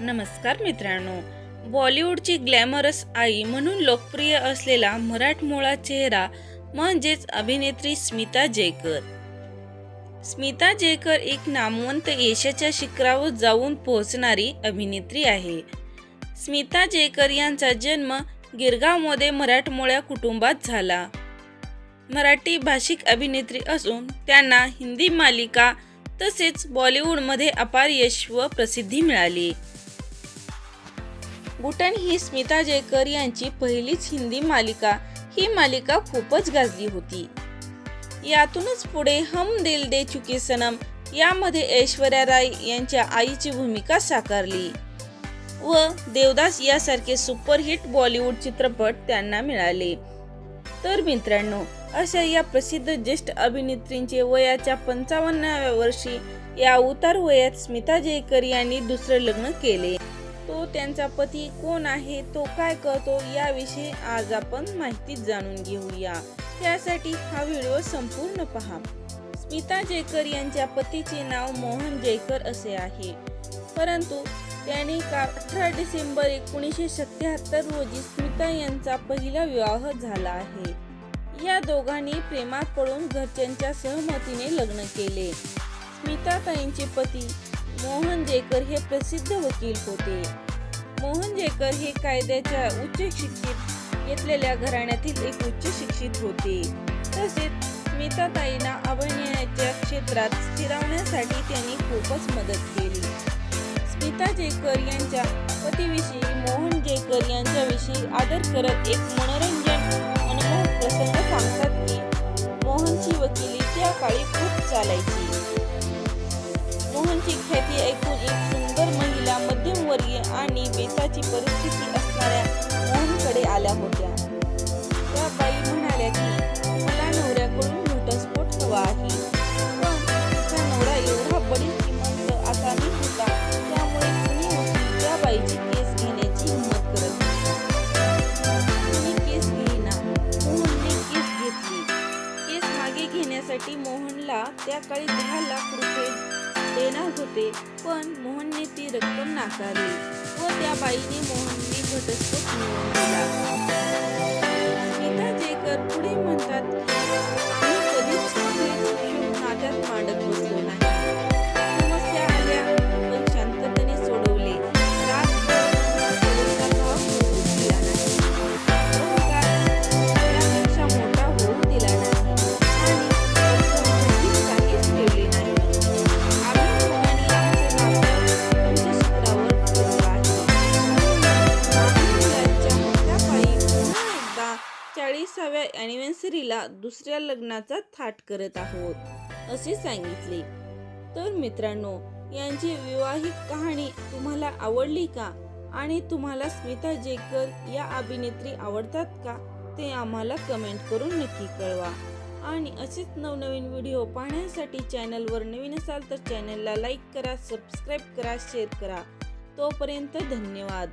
नमस्कार मित्रांनो. बॉलिवूडची ग्लॅमरस आई म्हणून लोकप्रिय असलेला मराठमोळा चेहरा म्हणजेच अभिनेत्री स्मिता जयकर स्मिता जयकर एक नामवंत यशाच्या शिखरावर जाऊन पोहोचणारी अभिनेत्री आहे. स्मिता जयकर यांचा जन्म गिरगावमध्ये मराठमोळ्या कुटुंबात झाला. मराठी भाषिक अभिनेत्री असून त्यांना हिंदी मालिका तसेच बॉलिवूडमध्ये अपार यश व प्रसिद्धी मिळाली. गुटन ही स्मिता जयकर यांची पहिलीच हिंदी मालिका. ही मालिका खूपच गाजली होती. यातूनच पुढे हम दिल दे चुके सनम यामध्ये ऐश्वर्या राय यांच्या आईची भूमिका साकारली. व देवदास यासारखे सुपरहिट बॉलिवूड चित्रपट त्यांना मिळाले. तर मित्रांनो अशा या प्रसिद्ध ज्येष्ठ अभिनेत्रींचे वयाच्या पंचावन्नाव्या वर्षी या उतार वयात स्मिता जयकर यांनी दुसरं लग्न केले. तो त्यांचा पती कोण आहे तो काय करतो याविषयी आज आपण माहिती जाणून घेऊया. त्यासाठी हा व्हिडिओ संपूर्ण पहा. स्मिता जयकर यांच्या पतीचे नाव मोहन जयकर असे आहे. परंतु त्याने का अठरा डिसेंबर एकोणीसशे सत्याहत्तर रोजी स्मिता यांचा पहिला विवाह झाला आहे. या दोघांनी प्रेमात पडून घरच्यांच्या सहमतीने लग्न केले. स्मिताताईंचे पती मोहन जयकर हे प्रसिद्ध वकील होते. मोहन जेकर हे कायद्याच्या उच्च शिक्षित घेतलेल्या घराण्यातील एक उच्च शिक्षित होते. तसेच स्मिताताईंना अभिनयाच्या क्षेत्रात स्थिरावण्यासाठी त्यांनी खूपच मदत केली. स्मिता जेकर यांच्या पतीविषयी मोहन जेकर यांच्याविषयी आदर करत एक मनोरंजन अनुभव प्रसंग सांगतात की मोहनची वकिली त्या काळी खूप चालायची. मोहनची ख्याती ऐकून एक सुंदर आणि परिस्थिती असणाऱ्या मोहनकडे आल्या होत्या. त्या बाई म्हणाल्या की मला नवऱ्याकडून घटस्फोट हवा आहे. पण तिचा नवरा एवढा मी होता. त्यामुळे कुणी त्या बाईची केस घेण्याची हिंमत करत कुणी केस घेईना. मोहनने केस घेतली. केस मागे घेण्यासाठी मोहनला त्या काळी दहा लाख रुपये देणार होते पण मोहनने ती रक्कम नाकारली व त्या बाईने मोहनने घटस्फोट मिळवून दिला. चाळीसाव्या दुसऱ्या लग्नाचा थाट करत आहोत असे सांगितले. तर मित्रांनो यांची विवाहित कहाणी तुम्हाला आवडली का? आणि तुम्हाला स्मिता जेकर या अभिनेत्री आवडतात का? ते आम्हाला कमेंट करून नक्की कळवा. आणि असेच नवनवीन व्हिडिओ पाहण्यासाठी चॅनलवर नवीन असाल तर चॅनलला लाईक करा सबस्क्राईब करा शेअर करा. तोपर्यंत धन्यवाद.